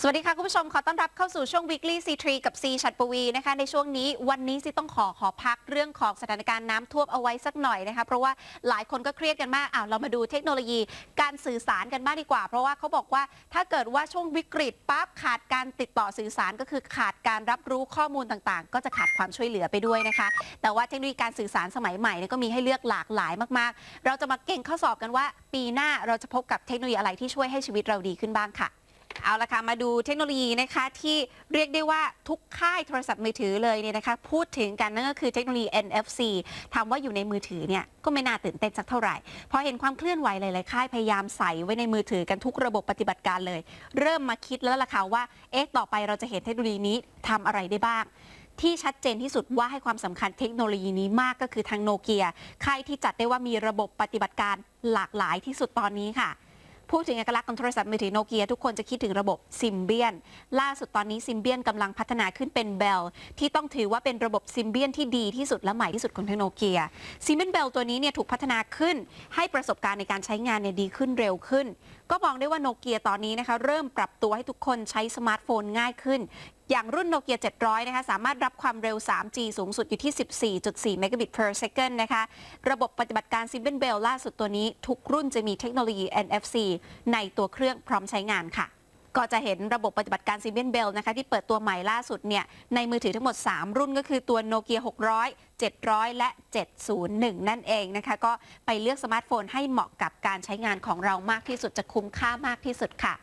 สวัสดีค่ะ คุณผู้ชม ขอต้อนรับเข้าสู่ช่วง weekly C3 กับ C ชัดปวีนะคะ ในช่วงนี้วันนี้สิต้องขอขอพักเรื่องของสถานการณ์น้ำท่วมเอาไว้สักหน่อยนะคะ เพราะว่าหลายคนก็เครียดกันมากอ้าวเรามาดูเทคโนโลยีการสื่อสารกันบ้างดีกว่า เพราะว่าเขาบอกว่าถ้าเกิดว่าช่วงวิกฤตปั๊บขาดการติดต่อสื่อสารก็คือขาดการรับรู้ข้อมูลต่างๆ ก็จะขาดความช่วยเหลือไปด้วยนะคะ แต่ว่าเทคโนโลยีการสื่อสารสมัยใหม่เนี่ยก็มีให้เลือกหลากหลายมาก ๆ เราจะมาเก่งข้อสอบกันว่า ปีหน้าเราจะพบกับเทคโนโลยีอะไรที่ช่วยให้ชีวิตเราดีขึ้นบ้างค่ะ เอาละค่ะ มาดูเทคโนโลยีนะคะที่เรียกได้ว่าทุกค่ายโทรศัพท์มือถือเลยเนี่ยนะคะ พูดถึงกันนั่นก็คือเทคโนโลยี NFC ถามว่าอยู่ในมือถือเนี่ยก็ไม่น่าตื่นเต้นสักเท่าไหร่ พอเห็นความเคลื่อนไหวหลาย ๆ ค่ายพยายามใส่ไว้ในมือถือกันทุกระบบปฏิบัติการเลย เริ่มมาคิดแล้วล่ะค่ะว่าเอ๊ะต่อไปเราจะเห็นเทคโนโลยีนี้ทำอะไรได้บ้างที่ชัดเจนที่สุดว่าให้ความสำคัญเทคโนโลยีนี้มากก็คือทางโนเกียค่ายที่จัดได้ว่ามีระบบปฏิบัติการหลากหลายที่สุดตอนนี้ค่ะ พูดถึงเอกลักษณ์ของโทรศัพท์มือถือโนเกียทุกคนจะคิดถึงระบบซิมเบียน ล่าสุดตอนนี้ซิมเบียนกำลังพัฒนาขึ้นเป็นเบลที่ต้องถือว่าเป็นระบบซิมเบียนที่ดีที่สุดและใหม่ที่สุดของทางโนเกียซิมเบียนเบลตัวนี้เนี่ยถูกพัฒนาขึ้น ให้ประสบการณ์ในการใช้งานเนี่ยดีขึ้นเร็วขึ้น ก็มองได้ว่าโนเกียตอนนี้นะคะเริ่มปรับตัวให้ทุกคนใช้สมาร์ทโฟนง่ายขึ้น อย่างรุ่นโนเกีย 700 นะคะ สามารถรับความเร็ว 3G สูงสุดอยู่ที่ 14.4 megabit per second นะคะ ระบบปฏิบัติการ s i m b l e Bell ล่าสุดตัวนี้ ทุกรุ่นจะมีเทคโนโลยี NFC ในตัวเครื่องพร้อมใช้งานค่ะ ก็จะเห็นระบบปฏิบัติการ s i m b l e Bell นะคะ ที่เปิดตัวใหม่ล่าสุดเนี่ย ในมือถือทั้งหมด 3 รุ่นก็คือตัวโนเกีย 600 700 และ 701 นั่นเองนะคะ ก็ไปเลือกสมาร์ทโฟนให้เหมาะกับการใช้งานของเรามากที่สุดจะคุ้มค่ามากที่สุดค่ะ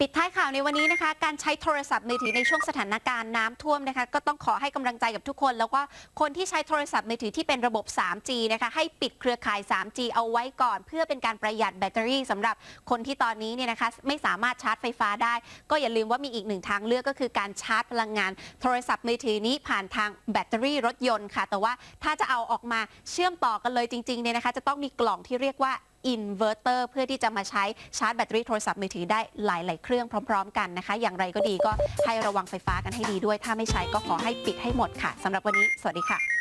ปิดท้ายข่าวในวันนี้นะคะ การใช้โทรศัพท์มือถือในช่วงสถานการณ์น้ำท่วมนะคะ ก็ต้องขอให้กำลังใจกับทุกคน แล้วก็คนที่ใช้โทรศัพท์มือถือที่เป็นระบบ 3G นะคะ ให้ปิดเครือข่าย 3G เอาไว้ก่อน เพื่อเป็นการประหยัดแบตเตอรี่สำหรับคนที่ตอนนี้เนี่ยนะคะไม่สามารถชาร์จไฟฟ้าได้ ก็อย่าลืมว่ามีอีกหนึ่งทางเลือกก็คือการชาร์จพลังงาน โทรศัพท์มือถือนี้ผ่านทางแบตเตอรี่รถยนต์ค่ะ แต่ว่าถ้าจะเอาออกมาเชื่อมต่อกันเลยจริงๆเนี่ยนะคะ จะต้องมีกล่องที่เรียกว่า อินเวอร์เตอร์เพื่อที่จะมาใช้ชาร์จแบตเตอรี่โทรศัพท์มือถือได้หลาย ๆ เครื่องพร้อม ๆ กันนะคะ อย่างไรก็ดีก็ให้ระวังไฟฟ้ากันให้ดีด้วย ถ้าไม่ใช้ก็ขอให้ปิดให้หมดค่ะสำหรับวันนี้ สวัสดีค่ะ